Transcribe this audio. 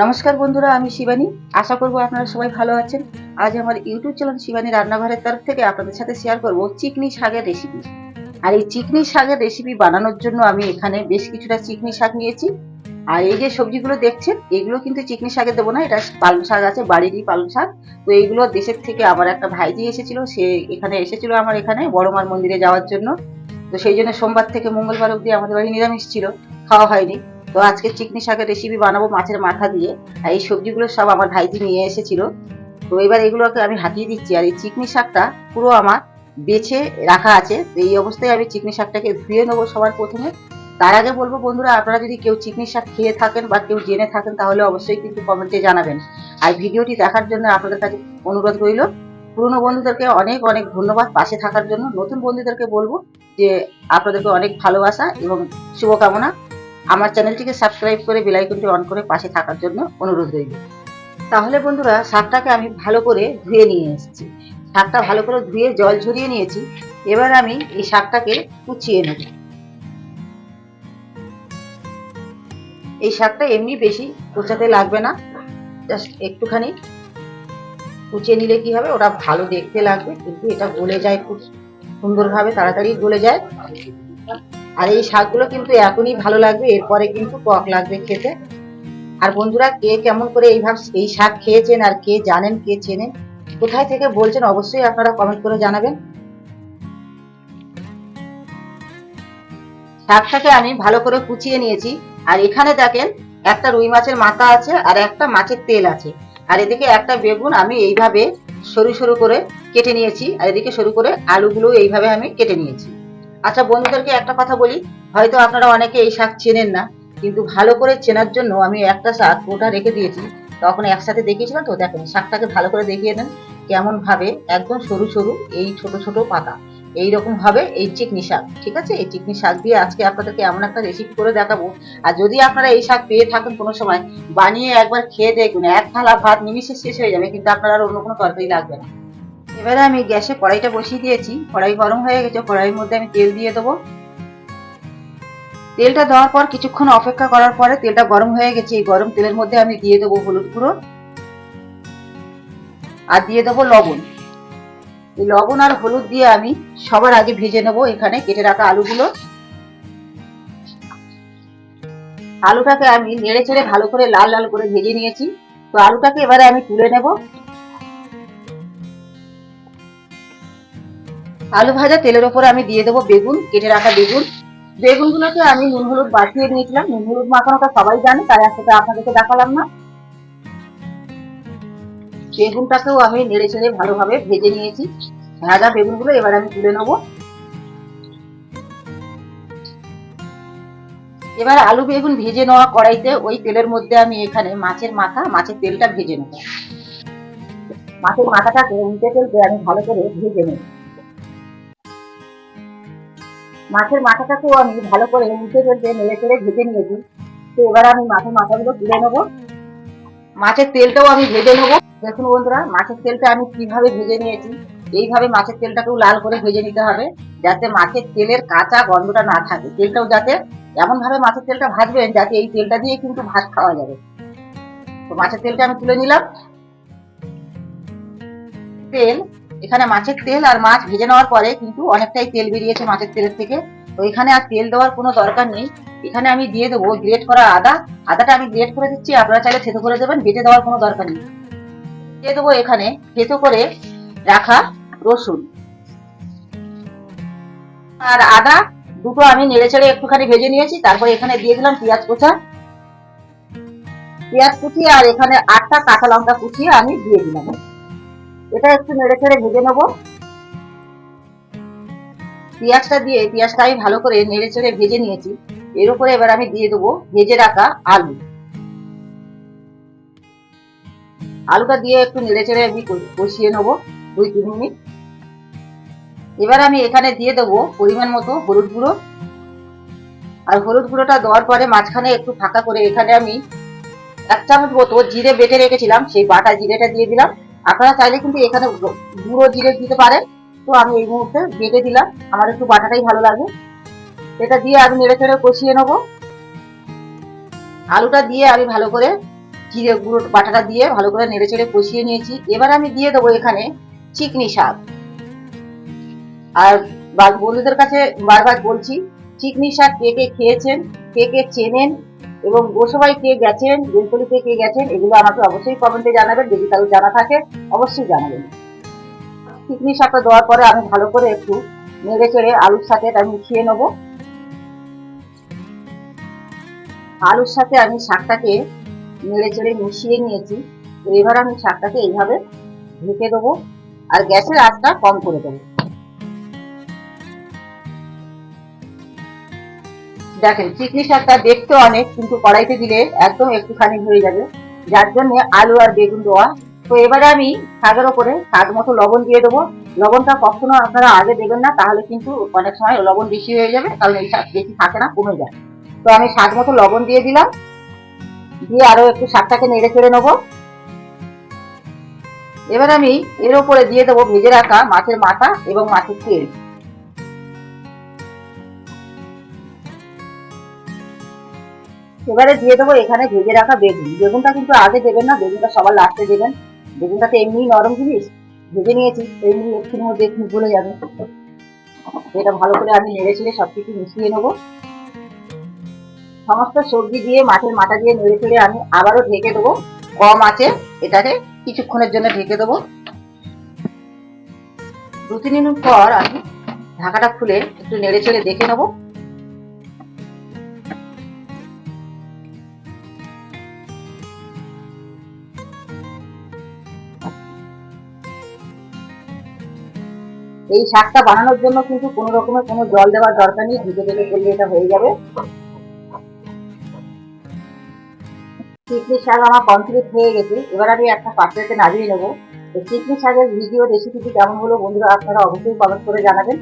নমস্কার বন্ধুরা, আমি শিবানী। আশা করব আপনারা সবাই ভালো আছেন। আজ আমার ইউটিউব চ্যানেল শিবানী রান্নাঘরের তরফ থেকে আপনাদের সাথে শেয়ার করব চিকনি শাকের রেসিপি আর এই চিকনি শাকের রেসিপি বানানোর জন্য আমি এখানে বেশ কিছুটা চিকনি শাক নিয়েছি। আর এই যে সবজিগুলো দেখছেন, এগুলো কিন্তু চিকনি শাকে দেবো না, এটা পালং শাক আছে, বাড়িরই পালং শাক। তো এইগুলো দেশের থেকে আমার একটা ভাইজি এসেছিল, সে এখানে এসেছিল আমার এখানে বড়মার মন্দিরে যাওয়ার জন্য। তো সেই জন্য সোমবার থেকে মঙ্গলবার অবধি আমাদের বাড়ি নিরামিষ ছিল, খাওয়া হয়নি। তো আজকে চিকনি শাকের রেসিপি বানাবো মাছের মাথা দিয়ে। আর এই সবজিগুলো সব আমার ভাইজি নিয়ে এসেছিল। তো এবার এগুলোকে আমি হাতিয়ে দিচ্ছি। আর এই চিকনি শাকটা পুরো আমার বেছে রাখা আছে। তো এই অবস্থায় আমি চিকনি শাকটাকে ধুয়ে নেব সবার প্রথমে। তার আগে বলব বন্ধুরা, আপনারা যদি কেউ চিকনি শাক খেয়ে থাকেন বা কেউ জেনে থাকেন, তাহলে অবশ্যই কিন্তু কমেন্টে জানাবেন। আর ভিডিওটি দেখার জন্য আপনাদের কাছে অনুরোধ রইল। পুরনো বন্ধুদেরকে অনেক অনেক ধন্যবাদ পাশে থাকার জন্য। নতুন বন্ধুদেরকে বলব যে, আপনাদেরকে অনেক ভালোবাসা এবং শুভকামনা। আমার চ্যানেলটিকে সাবস্ক্রাইব করে বেলাইকনটি অন করে পাশে থাকার জন্য অনুরোধ রইল। তাহলে বন্ধুরা, শাকটাকে আমি ভালো করে ধুয়ে নিয়ে এসেছি। শাকটা ভালো করে ধুয়ে জল ঝরিয়ে নিয়েছি। এবার আমি এই শাকটাকে কুচিয়ে নেব। এই শাকটা এমনি বেশি কোচাতে লাগবে না। জাস্ট একটুখানি কুচিয়ে নিলে কি হবে? ওটা ভালো দেখতে লাগবে, কিন্তু এটা গলে যায় খুব সুন্দরভাবে, তাড়াতাড়ি গলে যায়। আর এই শাকগুলো কিন্তু এখনই ভালো লাগবে, এরপরে কিন্তু টক লাগবে খেতে। আর বন্ধুরা, কে কেমন করে এইভাবে এই শাক খেয়েছেন আর কে জানেন, কে চেনেন, কোথায় থেকে বলছেন অবশ্যই আপনারা কমেন্ট করে জানাবেন। শাকটাকে আমি ভালো করে কুচিয়ে নিয়েছি। আর এখানে দেখেন, একটা রুই মাছের মাথা আছে আর একটা মাছের তেল আছে। আর এদিকে একটা বেগুন আমি এইভাবে সরু সরু করে কেটে নিয়েছি। আর এদিকে সরু করে আলুগুলো এইভাবে আমি কেটে নিয়েছি। আচ্ছা বন্ধুদেরকে একটা কথা বলি। হয়তো আপনারা অনেকে এই শাক চেনেন না, কিন্তু ভালো করে চেনার জন্য আমি একটা শাক গোটা রেখে দিয়েছি। তখন একসাথে দেখিয়েছিলাম তো, দেখেন, শাকটাকে ভালো করে দেখিয়ে দেন কেমন ভাবে, একদম সরু সরু এই ছোট ছোট পাতা। এই রকম ভাবে এই চিকনি শাক, ঠিক আছে? এই চিকনি শাক দিয়ে আজকে আপনাদেরকে এমন একটা রেসিপি করে দেখাবো। আর যদি আপনারা এই শাক পেয়ে থাকেন কোনো সময়, বানিয়ে একবার খেয়ে দেখুন, এক থালা ভাত নিমিশে শেষ হয়ে যাবে, কিন্তু আপনার আর অন্য কোনো তরকারি লাগবে না। এবারে আমি গ্যাসে কড়াইটা বসিয়ে দিয়েছি। কড়াই গরম হয়ে গেছে, কড়াইয়ের মধ্যে আমি তেল দিয়ে দেবো। তেলটা দেওয়ার পর কিছুক্ষণ অপেক্ষা করার পরে তেলটা গরম হয়ে গেছে। এই গরম তেলের মধ্যে আমি দিয়ে দেবো হলুদ গুঁড়ো আর দিয়ে দেবো লবণ। এই লবণ আর হলুদ দিয়ে আমি সবার আগে ভেজে নেব এখানে কেটে রাখা আলুগুলো। আলুটাকে আমি নেড়ে চেড়ে ভালো করে লাল লাল করে ভেজে নিয়েছি। তো আলুটাকে এবারে আমি তুলে নেব। আলু ভাজা তেলের ওপরে আমি দিয়ে দেবো বেগুন, কেটে রাখা বেগুন। বেগুনগুলোকে আমি নুন হলুদ বাছিয়ে নিয়েছিলাম। নুন হলুদ মাখানোটা সবাই জানে, তাই একসাথে আপনাদেরকে দেখালাম না। বেগুনটাকেও আমি নেড়ে চেড়ে ভালোভাবে ভেজে নিয়েছি। ভাজা বেগুনগুলো এবার আমি তুলে নেব। এবার আলু বেগুন ভেজে নেওয়া কড়াইতে ওই তেলের মধ্যে আমি এখানে মাছের মাথা, মাছের তেলটা ভেজে নেব। মাছের মাথাটাকে উল্টে তেলতে আমি ভালো করে ভেজে নেব। মাছের মাথাটাকেও আমি ভালো করে উল্টে তেলতে নেড়ে চেড়ে ভেজে নিয়েছি। তো এবার আমি মাছের মাথাগুলো তুলে নেব। মাছের তেলটাও আমি ভেজে নেব। দেখুন বন্ধুরা মাছের তেলটা আমি কীভাবে ভেজে নিয়েছি, এইভাবে মাছের তেলটাকেও লাল করে ভেজে নিতে হবে, যাতে মাছের তেলের কাঁচা গন্ধটা না থাকে। তেলটাও যাতে এমন ভাবে মাছের তেলটা ভাজবেন, যাতে এই তেলটা দিয়ে কিন্তু ভাত খাওয়া যাবে। তো মাছের তেলটা আমি তুলে নিলাম। তেল এখানে মাছের তেল আর মাছ ভেজে নেওয়ার পরে কিন্তু অনেকটাই তেল বেরিয়েছে মাছের তেলের থেকে। তো এখানে আর তেল দেওয়ার কোনো দরকার নেই। এখানে আমি দিয়ে দেবো গ্রেট করা আদা। আদাটা আমি গ্রেট করে দিচ্ছি, আপনারা চাইলে থেতো করে দেবেন, বেটে দেওয়ার কোনো দরকার নেই। দিয়ে দেবো এখানে থেতো করে রাখা রসুন। আর আদা দুটো আমি নেড়ে চেড়ে একটুখানি ভেজে নিয়েছি, তারপরে এখানে দিয়ে দিলাম পেঁয়াজ কোচা। পেঁয়াজ কুচি আর এখানে আটটা কাঁচা লঙ্কা কুচিয়ে আমি দিয়ে দিলাম। এটা একটু নেড়ে চেড়ে ভেজে নেব। পেঁয়াজটা দিয়ে, পেঁয়াজটা আমি ভালো করে নেড়ে চেড়ে ভেজে নিয়েছি। এর উপরে এবার আমি দিয়ে দেবো ভেজে রাখা আলু। আলুটা দিয়ে একটু নেড়ে চেড়ে আমি কষিয়ে নেব দুই, তিন মিনিট। এবার আমি এখানে দিয়ে দেবো পরিমাণ মতো হলুদ গুঁড়ো। আর হলুদ গুঁড়োটা দেওয়ার পরে মাঝখানে একটু ফাঁকা করে এখানে আমি এক চামচ মতো জিরে বেটে রেখেছিলাম, সেই বাটা জিরেটা দিয়ে দিলাম। আপনারা চাইলে কিন্তু এখানে গুঁড়ো জিরে দিতে পারেন। তো আমি এই মুহূর্তে বেটে দিলাম। আমার একটু বাটাটাই ভালো লাগে। এটা দিয়ে আমি নেড়ে চেড়ে কষিয়ে নেব। আলুটা দিয়ে আমি ভালো করে জিরে গুঁড়ো, বাটাটা দিয়ে ভালো করে নেড়ে চেড়ে কষিয়ে নিয়েছি। এবার আমি দিয়ে দেবো এখানে চিকনি শাক। আর বন্ধুদের কাছে বারবার বলছি, চিকনি শাক কে কে খেয়েছেন, কে কে চেনেন এবং গোসবাই কে গেছেন বেলতলিতে কে গেছেন, এগুলো আমাকে অবশ্যই কমেন্টে জানাবেন যদি কারও জানা থাকে, অবশ্যই জানাবেন। চিকনি শাকটা দেওয়ার পরে আমি ভালো করে একটু নেড়ে চেড়ে আলুর সাথে এটা মিশিয়ে নেব। আলুর সাথে আমি শাকটাকে নেড়ে চেড়ে মিশিয়ে নিয়েছি। এবার আমি শাকটাকে এইভাবে ঢেকে দেবো। আর গ্যাসের আঁচটা কম করে দেবো। দেখেন, চিকনি শাকটা দেখতে অনেক, কিন্তু কড়াইতে দিলে একদম একটুখানি হয়ে যাবে। যার জন্য আলু আর বেগুন দেওয়া। তো এবারে আমি শাকের ওপরে স্বাদ মতো লবণ দিয়ে দেবো। লবণটা কখনো আপনারা আগে দেবেন না, তাহলে কিন্তু অনেক সময় লবণ বেশি হয়ে যাবে, কারণ এই শাক বেশি থাকে না, কমে যায়। তো আমি স্বাদ মতো লবণ দিয়ে দিলাম। দিয়ে আরও একটু শাকটাকে নেড়ে চেড়ে নেব। এবার আমি এর ওপরে দিয়ে দেবো ভেজে রাখা মাছের মাথা এবং মাছের তেল। এবারে দিয়ে দেবো, এখানে ভেজে রাখা বেগুন। বেগুনটা কিন্তু আগে দেবেন না, বেগুনটা সবার লাস্টে দেবেন। বেগুনটা তো এমনি নরম জিনিস, ভেজে নিয়েছি, এমনি একটুর মধ্যে একটু গলে যাবে। এটা ভালো করে আমি নেড়ে চেড়ে সবকিছু মিশিয়ে নেব। সমস্ত সবজি দিয়ে, মাছের মাথা দিয়ে নেড়ে চেড়ে আমি আবারও ঢেকে দেবো। কম আছে, এটাকে কিছুক্ষণের জন্য ঢেকে দেবো। দু তিন মিনিট পর আমি ঢাকাটা খুলে একটু নেড়ে চেড়ে দেখে নেব। এই শাকটা বানানোর জন্য কিন্তু কোনো রকমের কোনো জল দেওয়ার দরকার নেই ভিজে ভেজে করলে এটা হয়ে যাবে। চিকনি শাক আমার কমপ্লিট হয়ে গেছে। এবার আমি একটা পাত্রেতে নামিয়ে নেব। তো চিকনি শাকের ভিডিও রেসিপিটি কেমন হলো বন্ধুরা, আপনারা অবশ্যই কমেন্ট করে জানাবেন।